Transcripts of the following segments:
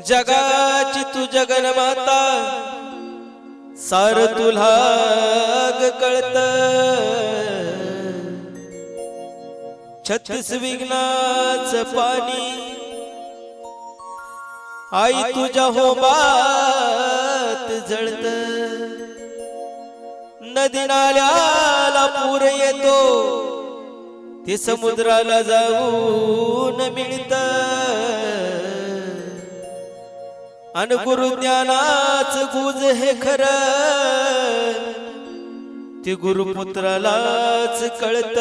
जगाची तू जगन्माता सार तुला ग कळत. छत्तीस विघ्नाच पाणी आई तुझ्या होमात जळत. नदी नाल्याला पूर येतो ते समुद्राला जाऊन मिळत. अन गुरुज्ञानाच गुज हे खर. ते गुरुपुत्रालाच कळत.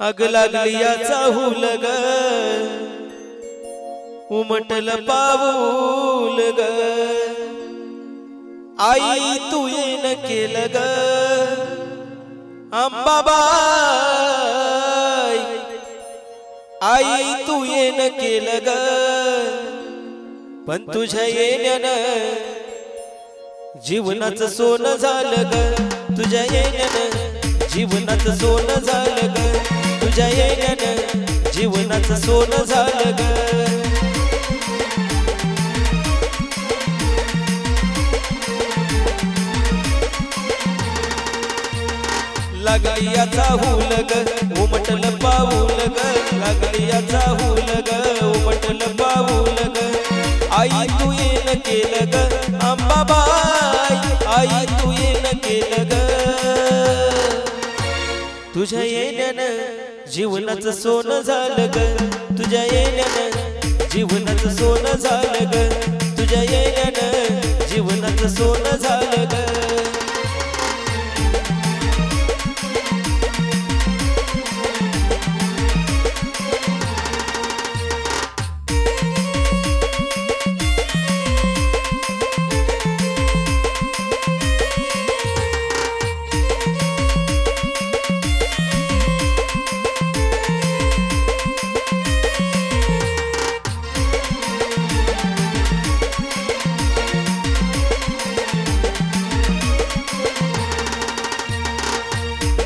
अग लागली याचा हुलग. उमटल पाऊल ग. आई तू येन केलं ग. अंबाबाई. आई तू येन केलं ग. पण तुझ्या येण्यानं जीवनाचं सोनं झालं ग. तुझ्या येण्यानं जीवनाचं सोनं झालं ग. तुझ्या येण्यानं जीवनाचं सोनं झालं ग. लागली याचा हुलग ग उमटल पाऊल ग. लागली याचा हुल केलं ग. अंबाबाई आई तू येन केलं ग. तुझ्या येण्यानं जीवनाचं सोनं झालं ग. तुझ्या येण्यानं जीवनाचं सोनं झालं ग. तुझ्या येण्यानं जीवनाचं सोनं झालं ग.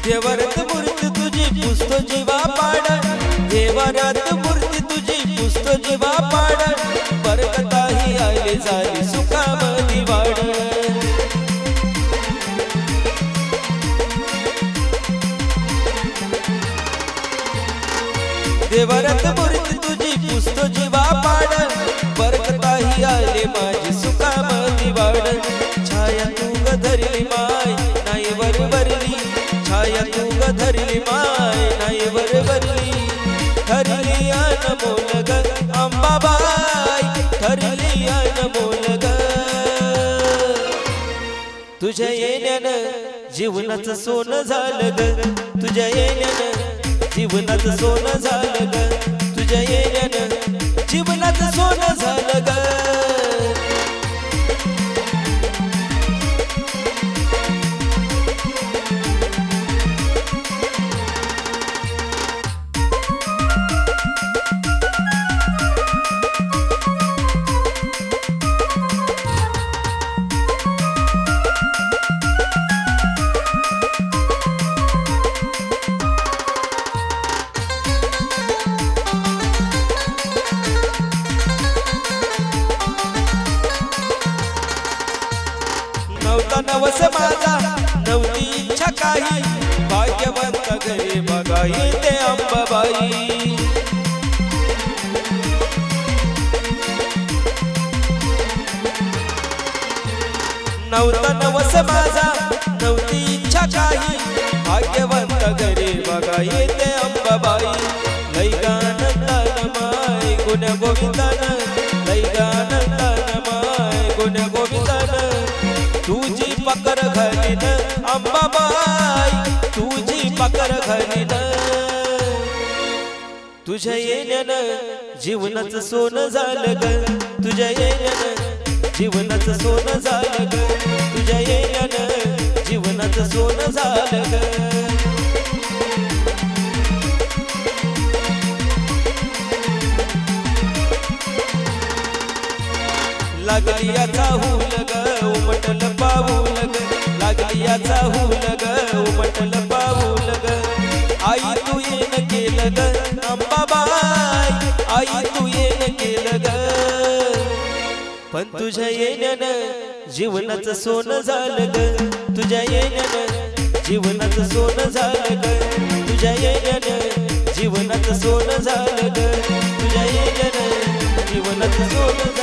देवरात मूर्ती तुझी पुसतो जीवा पाड. देवरात मूर्ती तुझी पुसतो जीवा पाड. बरकताही आले झाली सुखामधी वाढ देवरात मूर्ती तुझी पुसतो जीवा पाड. हरली माय नाही बरबरली ठरली अनमोल ग अंबाबाई. ठरली अनमोल ग तुझ्या येण्यानं जीवनाचं सोनं झालं ग तुझ्या येण्यानं जीवनाचं सोनं झालं ग तुझ्या येण्यानं जीवनाचं सोनं झालं ग माझा नव्हती इच्छा काही भाग्यवंत घरी बघाई ते अंबाबाई. नव्हता नवस माझा नव्हती इच्छा काही भाग्यवंत घरी बघाई ते अंबाबाई. लैगानंदन माय गुण गोविंदन लैगानंदन माय गुण गोविंद पकर घरीन अंबाबाई तुझी पकर घरीन तुझ्या येण्यानं जीवनाचं सोनं झालं ग. तुझ्या येण्यानं जीवनाचं सोनं झालं ग. तुझ्या येण्यानं जीवनाचं सोनं झालं ग. लागली आता हुल जाऊन ग उमटल पाऊल ग आई तू येन केलं ग. अंबाबाई आई तू येन केलं ग. पण तुझ्या येण्यानं जीवनाचं सोनं झालं ग. तुझ्या येण्यानं जीवनाचं सोनं झालं ग. तुझ्या येण्यानं जीवनाचं सोनं झालं ग. तुझ्या येण्यानं जीवनाचं सोनं